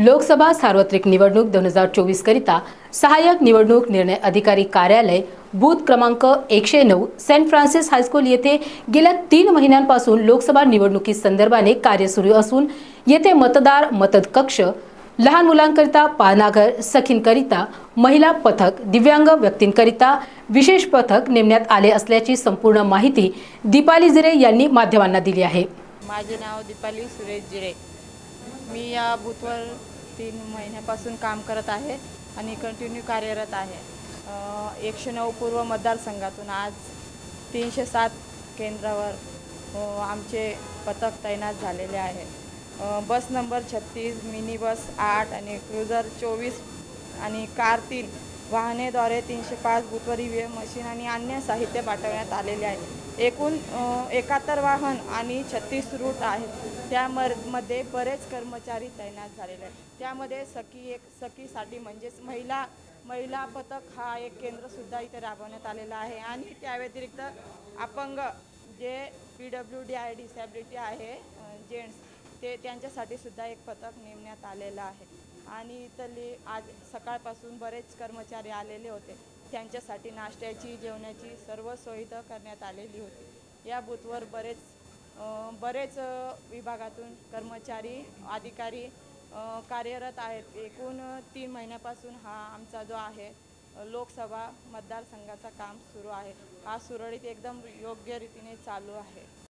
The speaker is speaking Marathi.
लोकसभा सार्वत्रिक निवडणूक दोन हजार चोवीस करिता सहाय्यक निवडणूक निर्णय अधिकारी कार्यालय बूथ क्रमांक एकशे नऊ सेंट फ्रान्सिस हायस्कूल येथे गेल्या तीन महिन्यांपासून लोकसभा निवडणुकी संदर्भाने कार्य सुरू असून येथे मतदार मतद कक्ष लहान मुलांकरिता पाहणाघर सखींकरिता महिला पथक दिव्यांग व्यक्तींकरिता विशेष पथक नेमण्यात आले असल्याची संपूर्ण माहिती दीपाली जिरे यांनी माध्यमांना दिली आहे. माझे नाव दीपाली सुरेश जिरे. मी या बूथवर तीन महिन्यापासून काम करत आहे आणि कंटिन्यू कार्यरत आहे. एकशे नऊ पूर्व मतदारसंघातून आज तीनशे सात केंद्रावर आमचे पथक तैनात झालेले आहे. बस नंबर छत्तीस मिनी बस आठ आणि क्रुझर चोवीस आणि कार तीन वाहनेद्वारे तीनशे पाच बुथवर ई व्ही एम मशीन आणि अन्य साहित्य पाठवण्यात आलेले आहे. एकूण एकाहत्तर वाहन आणि छत्तीस रूट आहेत. त्यामध्ये बरेच कर्मचारी तैनात झालेले आहेत. त्यामध्ये सखी एक सखीसाठी म्हणजेच महिला महिला पथक हा एक केंद्रसुद्धा इथे राबवण्यात आलेला आहे. आणि त्या व्यतिरिक्त अपंग जे P W D I disability आहे जेंट्स ते त्यांच्यासाठी सुद्धा एक पथक नेमण्यात आलेलं आहे. आणि इथली आज सकाळपासून बरेच कर्मचारी आलेले होते. त्यांच्यासाठी नाश्त्याची जेवणाची सर्व सोयी करण्यात आलेली होती. या बूथवर बरेच बरेच विभागातून कर्मचारी अधिकारी कार्यरत आहेत. एकूण तीन महिन्यापासून हा आमचा जो आहे लोकसभा मतदारसंघाचा काम सुरू आहे. हा सुरळीत एकदम योग्य रीतीने चालू आहे.